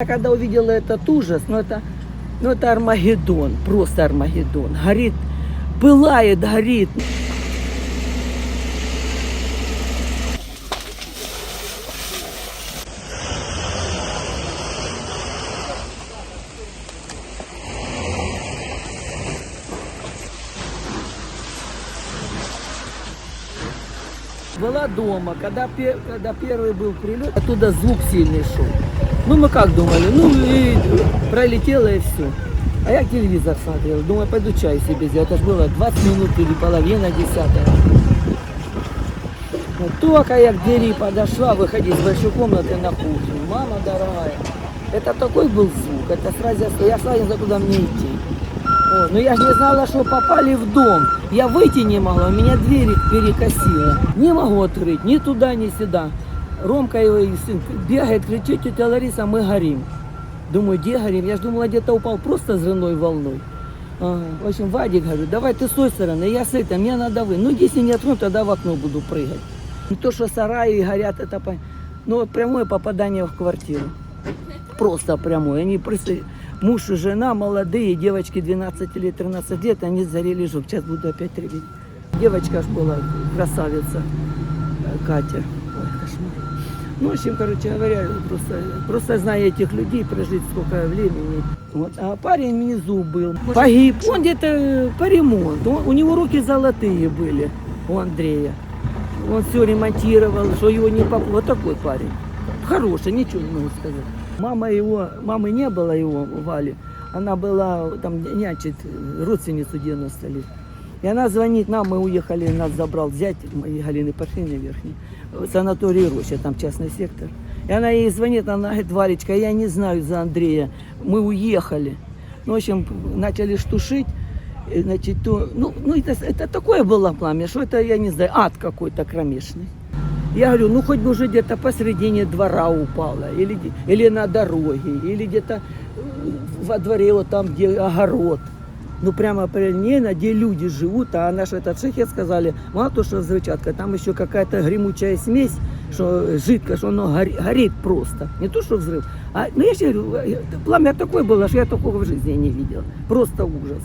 Я когда увидела этот ужас, ну это, ну это Армагеддон, просто Армагеддон. Горит, пылает, горит. Была дома, когда, когда первый был прилет, оттуда звук сильный шел. Ну мы как думали, ну и пролетело и все. А я телевизор смотрел, думаю, пойду чай себе сделать. Это ж было 20 минут или половина десятая. Но только я к двери подошла, выходить из большой комнаты на кухню. Мама дорогая, это такой был звук, это сразу я, сразу не куда мне идти. О, но я же не знала, что попали в дом. Я выйти не могла, у меня дверь перекосила. Не могу открыть ни туда, ни сюда. Ромка его и сын бегает, кричит, тетя Лариса, мы горим. Думаю, где горим? Я же думала, где-то упал просто взрывной волной. Ага. В общем, Вадик говорит, давай ты с той стороны, я с этой, мне надо вы. Ну, если не открою, тогда в окно буду прыгать. Не то, что сараи горят, это ну, прямое попадание в квартиру. Просто прямое. Они просто, муж и жена молодые, девочки 12 лет, 13 лет, они зарели жук. Сейчас буду опять реветь. Девочка ж была красавица, э, Катя. Ну, в общем, короче говоря, просто, просто зная этих людей, прожить сколько времени. Вот. А парень внизу был. Погиб. Он где-то э, по ремонту. Он- у него руки золотые были, у Андрея. Он все ремонтировал, что его не поп... Вот такой парень. Хороший, ничего не могу сказать. Мама его, мамы не было его, Вали. Она была, там, нянчит родственницу 90 лет. И она звонит нам, мы уехали, нас забрал зять моей Галины Парфиной верхней, санаторий Роща, там частный сектор. И она ей звонит, она говорит, Валечка, я не знаю за Андрея, мы уехали. Ну, в общем, начали штушить. И, Значит, то, ну, ну это, это такое было пламя, что это, я не знаю, ад какой-то кромешный. Я говорю, ну хоть бы уже где-то посредине двора упала, или, или на дороге, или где-то э, во дворе, вот там, где огород. Ну прямо прямее, где люди живут, а наш этот шахет сказали, мало то, что взрывчатка, там еще какая-то гремучая смесь, что жидкая, что оно гори- горит просто. Не то, что взрыв. А, ну я же говорю, пламя такое было, что я такого в жизни не видела. Просто ужас.